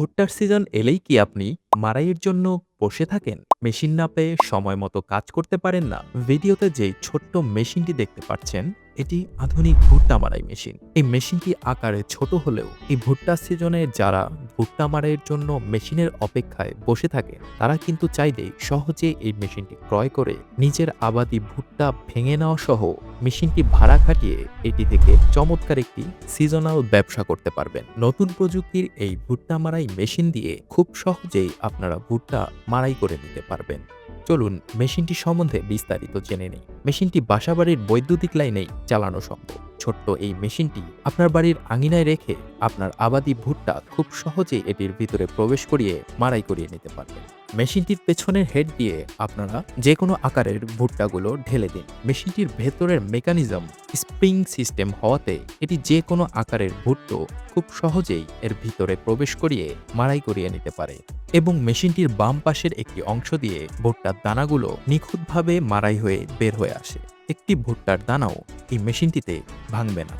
ভুট্টার সিজন এলেই কি আপনি মারাইয়ের জন্য বসে থাকেন? মেশিন না পেয়ে সময় মতো কাজ করতে পারেন না। ভিডিওতে যে ছোট্ট মেশিনটি দেখতে পাচ্ছেন, এটি আধুনিক ভুট্টা মারাই মেশিন। এই মেশিনটি আকারে ছোট হলেও এই ভুট্টা সিজনে যারা ভুট্টা মারাইয়ের জন্য মেশিনের অপেক্ষায় বসে থাকে। তারা কিন্তু চাইলেই সহজে এই মেশিনটি ক্রয় করে নিজের আবাদি ভুট্টা ভেঙে নেওয়া সহ মেশিনটি ভাড়া খাটিয়ে এটি থেকে চমৎকার একটি সিজনাল ব্যবসা করতে পারবেন। নতুন প্রযুক্তির এই ভুট্টা মারাই মেশিন দিয়ে খুব সহজেই আপনারা ভুট্টা মারাই করে নিতে পারবেন। চলুন, মেশিনটি সম্বন্ধে বিস্তারিত জেনে নেই। মেশিনটি বাসাবাড়ির বৈদ্যুতিক লাইনেই চালানো সম্ভব। ছোট্ট এই মেশিনটি আপনার বাড়ির আঙিনায় রেখে আপনার আবাদি ভুট্টা খুব সহজেই এটির ভিতরে প্রবেশ করিয়ে মারাই করিয়ে নিতে পারবেন। মেশিনটির পেছনের হেড দিয়ে আপনারা যে কোনো আকারের ভুট্টাগুলো ঢেলে দিন। মেশিনটির ভেতরের মেকানিজম স্প্রিং সিস্টেম হওয়াতে এটি যে কোনো আকারের ভুট্টো খুব সহজেই এর ভিতরে প্রবেশ করিয়ে মারাই করিয়ে নিতে পারে এবং মেশিনটির বাম পাশের একটি অংশ দিয়ে ভুট্টার দানাগুলো নিখুঁতভাবে মারাই হয়ে বের হয়ে আসে। একটি ভুট্টার দানাও এই মেশিনটিতে ভাঙবে না।